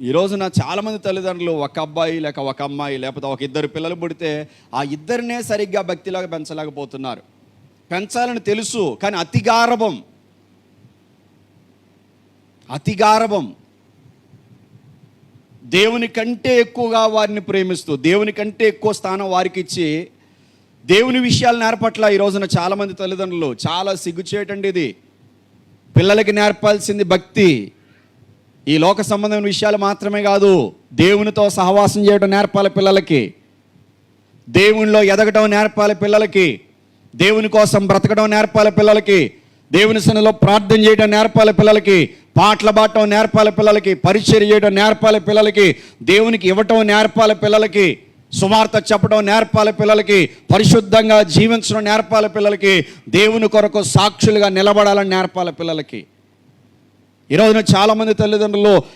ఈ రోజున చాలామంది తల్లిదండ్రులు ఒక అబ్బాయి లేక ఒక అమ్మాయి లేకపోతే ఒక ఇద్దరు పిల్లలు పుడితే ఆ ఇద్దరినే సరిగ్గా భక్తిలాగా పెంచలేకపోతున్నారు. పెంచాలని తెలుసు కానీ అతిగారభం అతిగారభం దేవుని కంటే ఎక్కువగా వారిని ప్రేమిస్తూ దేవుని కంటే ఎక్కువ స్థానం వారికి ఇచ్చి దేవుని విషయాలు నేర్పట్ల ఈ రోజున చాలామంది తల్లిదండ్రులు. చాలా సిగ్గుచేయటండి ఇది. పిల్లలకి నేర్పాల్సింది భక్తి. ఈ లోక సంబంధమైన విషయాలు మాత్రమే కాదు దేవునితో సహవాసం చేయడం నేర్పాలి పిల్లలకి దేవునిలో ఎదగటం నేర్పాలి పిల్లలకి దేవుని కోసం బ్రతకడం నేర్పాలి పిల్లలకి దేవుని సన్నిలో ప్రార్థన చేయడం నేర్పాలి పిల్లలకి పాటలు పాడటం నేర్పాలి పిల్లలకి పరిచయం చేయడం నేర్పాలి పిల్లలకి దేవునికి ఇవ్వటం నేర్పాలి పిల్లలకి సువార్త చెప్పడం నేర్పాలి పిల్లలకి పరిశుద్ధంగా జీవించడం నేర్పాలి పిల్లలకి దేవుని కొరకు సాక్షులుగా నిలబడాలని నేర్పాలి పిల్లలకి ఈ రోజున చాలామంది తల్లిదండ్రులు